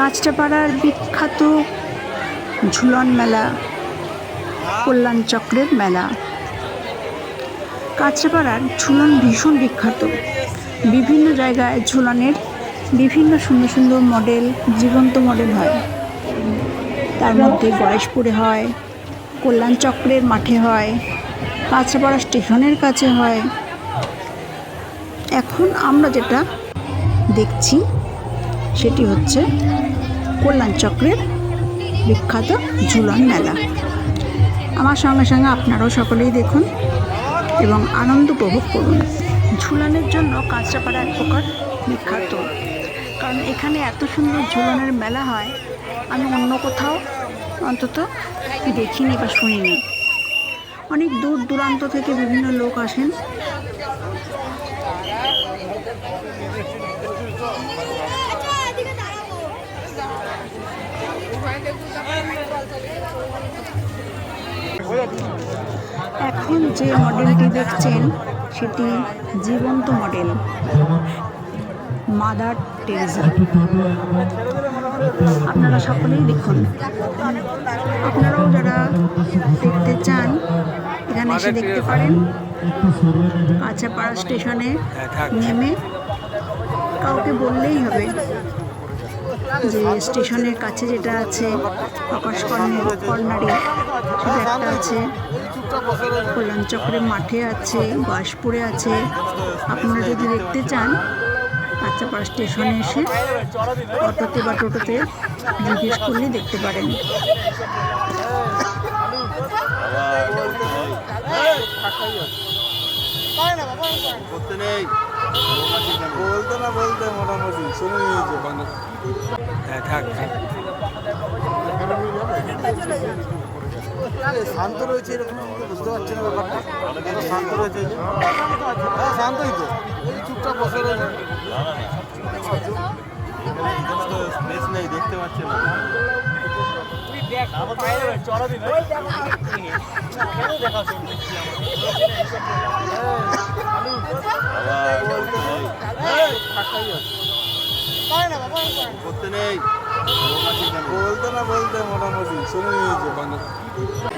কাঁচরাপাড়ার বিখ্যাত ঝুলন মেলা, কল্যাণ চক্রের মেলা। কাঁচরাপাড়ার ঝুলন ভীষণ বিখ্যাত। বিভিন্ন জায়গায় ঝুলনের বিভিন্ন সুন্দর সুন্দর মডেল, জীবন্ত মডেল হয়। তার মধ্যে গয়েশপুরে হয়, কল্যাণ চক্রের মাঠে হয় কাঁচরাপাড়া স্টেশনের কাছে হয়। এখন আমরা যেটা দেখছি সেটি হচ্ছে কল্যাণ চক্রের বিখ্যাত ঝুলন মেলা। আমার সঙ্গে সঙ্গে আপনারাও সকলেই দেখুন এবং আনন্দ উপভোগ করুন। ঝুলানের জন্য কাঁচরাপাড়া এক প্রকার বিখ্যাত। কারণ এখানে এত সুন্দর ঝুলনের মেলা হয়, আমি অন্য কোথাও অন্তত দেখিনি বা শুনিনি। অনেক দূর দূরান্ত থেকে বিভিন্ন লোক আসেন। এখন যে মডেলটি দেখছেন, সেটি জীবন্ত মডেল মাদার টেরেজা আপনারা সকলেই দেখুন। আপনারাও যারা দেখতে চান, এখানে এসে দেখতে পারেন। কাঁচাপাড়া স্টেশনে নেমে কাউকে বললেই হবে। যে স্টেশনের কাছে যেটা আছে, আকাশ কর্নার সেটা একটা আছে। কল্যাণ চক্রের মাঠে আছে বাসপুরে আছে। আপনারা যদি দেখতে চান, কাঁচাপাড়া স্টেশনে এসে অটোতে বা টোটোতে জিজ্ঞেস করলে দেখতে পারেন। বলতে মোটামুটি শুনে নিয়েছে। হ্যাঁ থাক শান্ত রয়েছে এরকম বুঝতে পারছি না ব্যাপারটা। শান্ত রয়েছে। হ্যাঁ শান্তই তো। এই চুপচাপ বসে রয়েছে। স্পেস নেই দেখতে পাচ্ছি না। বলতে না বলতে মোটামুটি। শুনে নিয়েছে